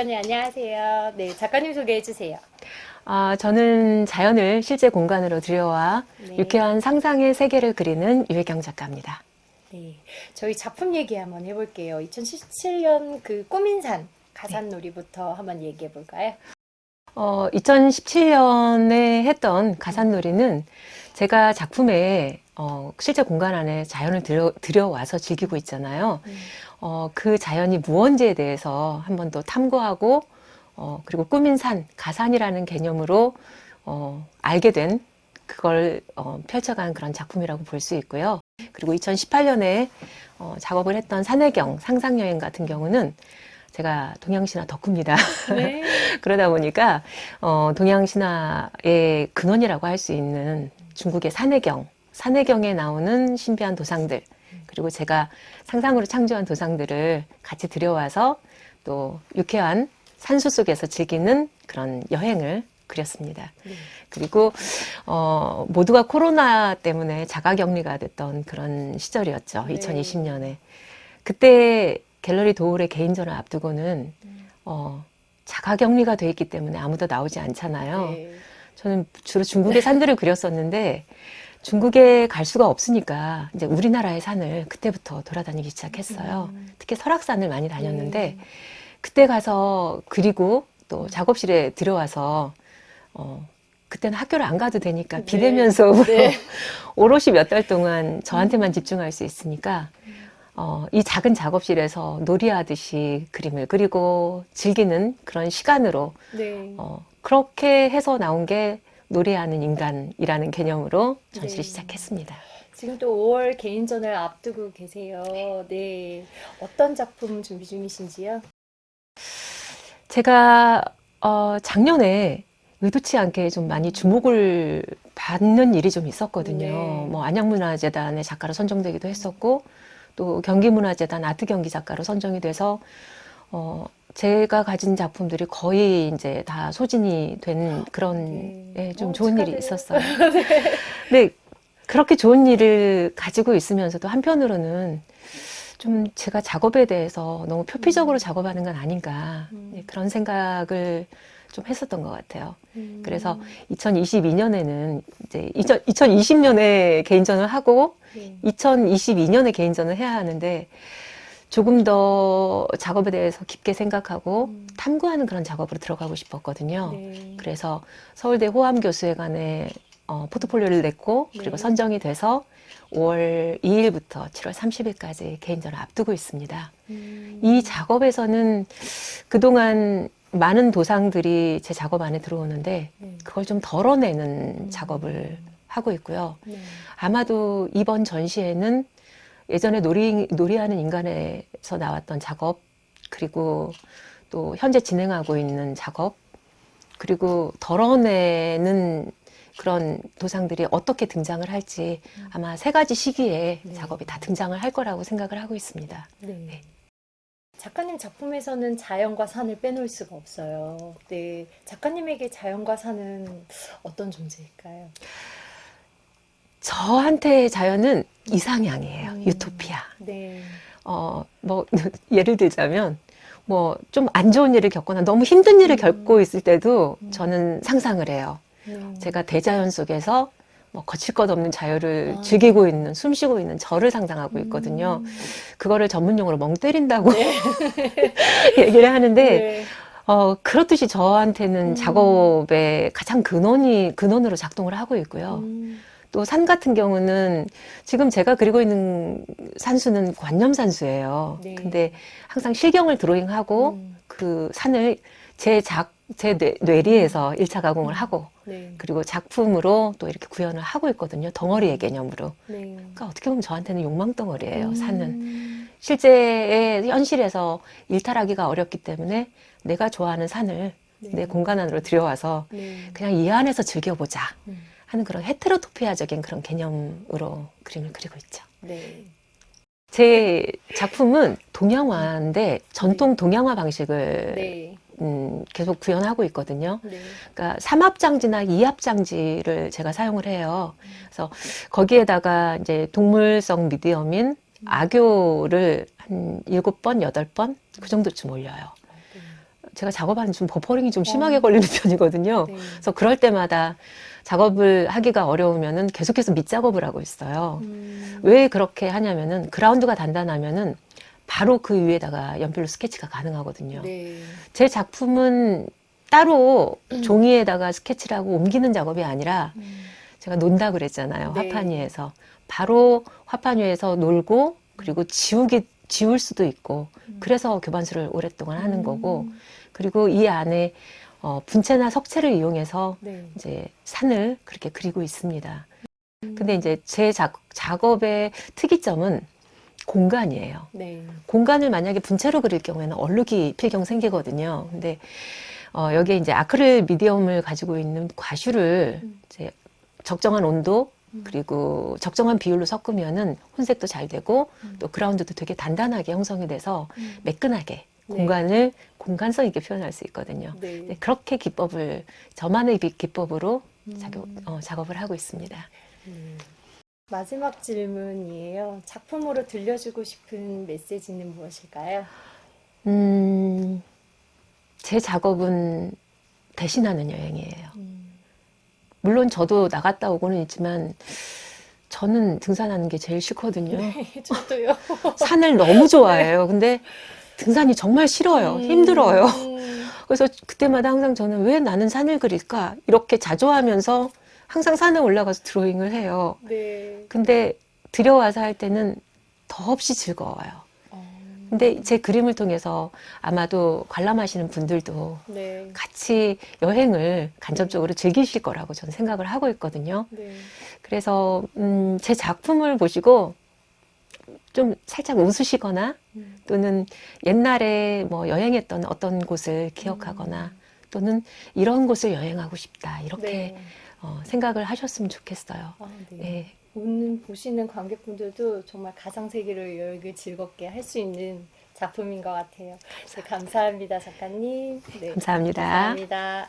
작가님 안녕하세요. 네, 작가님 소개해 주세요. 아, 저는 자연을 실제 공간으로 들여와 네. 유쾌한 상상의 세계를 그리는 유혜경 작가입니다. 네, 저희 작품 얘기 한번 해볼게요. 2017년 그 꾸민산 가산놀이부터 한번 얘기해 볼까요? 어, 2017년에 했던 가산놀이는 제가 작품에 어, 실제 공간 안에 자연을 들여, 들여와서 즐기고 있잖아요. 음. 어, 그 자연이 무언지에 대해서 한 번 더 탐구하고 어, 그리고 꾸민 산, 가산이라는 개념으로 어, 알게 된 그걸 어, 펼쳐간 그런 작품이라고 볼 수 있고요. 그리고 2018년에 어, 작업을 했던 산해경 상상여행 같은 경우는 제가 동양신화 덕후입니다. 네. 그러다 보니까 어, 동양신화의 근원이라고 할 수 있는 중국의 산해경, 산해경에 나오는 신비한 도상들, 그리고 제가 상상으로 창조한 도상들을 같이 들여와서 또 유쾌한 산수 속에서 즐기는 그런 여행을 그렸습니다. 네. 그리고 어, 모두가 코로나 때문에 자가격리가 됐던 그런 시절이었죠. 네. 2020년에 그때 갤러리 도울의 개인전을 앞두고는 어, 자가격리가 돼 있기 때문에 아무도 나오지 않잖아요. 네. 저는 주로 중국의 산들을 그렸었는데 중국에 갈 수가 없으니까 이제 우리나라의 산을 그때부터 돌아다니기 시작했어요. 음. 특히 설악산을 많이 다녔는데 네. 그때 가서 그리고 또 작업실에 들어와서 어 그때는 학교를 안 가도 되니까 네. 비대면 수업으로 네. 오롯이 몇 달 동안 저한테만 집중할 수 있으니까 어, 이 작은 작업실에서 놀이하듯이 그림을 그리고 즐기는 그런 시간으로 네. 어, 그렇게 해서 나온 게 놀이하는 인간이라는 개념으로 전시를 네. 시작했습니다. 지금 또 5월 개인전을 앞두고 계세요. 네. 어떤 작품 준비 중이신지요? 제가 어, 작년에 의도치 않게 좀 많이 주목을 받는 일이 좀 있었거든요. 네. 뭐 안양문화재단의 작가로 선정되기도 했었고 또 경기문화재단 아트 경기 작가로 선정이 돼서 어, 제가 가진 작품들이 거의 이제 다 소진이 된 그런 네. 예, 좀 어, 좋은 일이. 있었어요. 근데 그렇게 좋은 일을 가지고 있으면서도 한편으로는 좀 제가 작업에 대해서 너무 표피적으로 작업하는 건 아닌가 음. 예, 그런 생각을 좀 했었던 것 같아요. 음. 그래서 2022년에는 이제 2020년에 개인전을 하고 네. 2022년에 개인전을 해야 하는데 조금 더 작업에 대해서 깊게 생각하고 음. 탐구하는 그런 작업으로 들어가고 싶었거든요. 네. 그래서 서울대 호암 교수회관에 어, 포트폴리오를 냈고 그리고 네. 선정이 돼서 5월 2일부터 7월 30일까지 개인전을 앞두고 있습니다. 음. 이 작업에서는 그동안 많은 도상들이 제 작업 안에 들어오는데 네. 그걸 좀 덜어내는 음. 작업을 하고 있고요. 네. 아마도 이번 전시회는 예전에 놀이, 놀이하는 인간에서 나왔던 작업, 그리고 또 현재 진행하고 있는 작업, 그리고 덜어내는 그런 도상들이 어떻게 등장을 할지 아마 세 가지 시기에 네. 작업이 다 등장을 할 거라고 생각을 하고 있습니다. 네. 작가님 작품에서는 자연과 산을 빼놓을 수가 없어요. 네. 작가님에게 자연과 산은 어떤 존재일까요? 저한테 자연은 이상향이에요. 음. 유토피아. 네. 어, 뭐, 예를 들자면, 뭐, 좀 안 좋은 일을 겪거나 너무 힘든 일을 음. 겪고 있을 때도 음. 저는 상상을 해요. 네. 제가 대자연 속에서 뭐 거칠 것 없는 자유를 아. 즐기고 있는, 숨 쉬고 있는 저를 상상하고 있거든요. 음. 그거를 전문용어로 멍 때린다고 네. 얘기를 하는데, 네. 어, 그렇듯이 저한테는 음. 작업의 가장 근원이, 근원으로 작동을 하고 있고요. 음. 또 산 같은 경우는 지금 제가 그리고 있는 산수는 관념산수예요. 네. 근데 항상 실경을 드로잉하고 음. 그 산을 제 작, 제 뇌, 뇌리에서 일차 가공을 하고 네. 그리고 작품으로 또 이렇게 구현을 하고 있거든요. 덩어리의 개념으로. 네. 그러니까 어떻게 보면 저한테는 욕망 덩어리예요, 산은. 음. 실제의 현실에서 일탈하기가 어렵기 때문에 내가 좋아하는 산을 네. 내 공간 안으로 들여와서 네. 그냥 이 안에서 즐겨보자 음. 하는 그런 헤테로토피아적인 그런 개념으로 그림을 그리고 있죠. 네. 제 작품은 동양화인데 전통 동양화 방식을 네. 음, 계속 구현하고 있거든요. 네. 그러니까 삼합장지나 이합장지를 제가 사용을 해요. 그래서 거기에다가 이제 동물성 미디엄인 악교를 한 일곱 번, 여덟 번 그 정도쯤 올려요. 제가 작업하는 좀 버퍼링이 좀 심하게 어. 걸리는 편이거든요. 네. 그래서 그럴 때마다 작업을 하기가 어려우면은 계속해서 밑작업을 하고 있어요. 음, 왜 그렇게 하냐면은 그라운드가 단단하면은 바로 그 위에다가 연필로 스케치가 가능하거든요. 네. 제 작품은 따로 음. 종이에다가 스케치를 하고 옮기는 작업이 아니라 음, 제가 논다 그랬잖아요. 네. 화판 위에서. 바로 화판 위에서 놀고 그리고 지우기, 지울 수도 있고 음. 그래서 교반수를 오랫동안 하는 음, 거고 그리고 이 안에 어, 분체나 석체를 이용해서 네. 이제 산을 그렇게 그리고 있습니다. 음, 근데 이제 제 작, 작업의 특이점은 공간이에요. 네. 공간을 만약에 분체로 그릴 경우에는 얼룩이 필경 생기거든요. 근데 어, 여기에 이제 아크릴 미디엄을 가지고 있는 과슈를 음. 이제 적정한 온도 음. 그리고 적정한 비율로 섞으면은 혼색도 잘 되고 음. 또 그라운드도 되게 단단하게 형성이 돼서 음. 매끈하게 네. 공간을 공간성 있게 표현할 수 있거든요. 네. 네, 그렇게 기법을 저만의 비- 기법으로 음. 작업, 어, 작업을 하고 있습니다. 음. 마지막 질문이에요. 작품으로 들려주고 싶은 메시지는 무엇일까요? 음, 제 작업은 대신하는 여행이에요. 음. 물론 저도 나갔다 오고는 있지만 저는 등산하는 게 제일 싫거든요. 네, 저도요. 산을 너무 좋아해요. 근데 등산이 정말 싫어요. 음. 힘들어요. 음. 그래서 그때마다 항상 저는 왜 나는 산을 그릴까? 이렇게 자조하면서 항상 산에 올라가서 드로잉을 해요. 네. 근데 들여와서 할 때는 더없이 즐거워요. 어. 근데 제 그림을 통해서 아마도 관람하시는 분들도 네. 같이 여행을 간접적으로 즐기실 거라고 저는 생각을 하고 있거든요. 네. 그래서 음, 제 작품을 보시고 좀 살짝 웃으시거나 음. 또는 옛날에 뭐 여행했던 어떤 곳을 기억하거나 음. 또는 이런 곳을 여행하고 싶다 이렇게 네. 어, 생각을 하셨으면 좋겠어요. 아, 네. 네, 오늘 보시는 관객분들도 정말 가상 세계로 여행을 즐겁게 할 수 있는 작품인 것 같아요. 네, 감사합니다, 작가님. 네, 감사합니다. 감사합니다.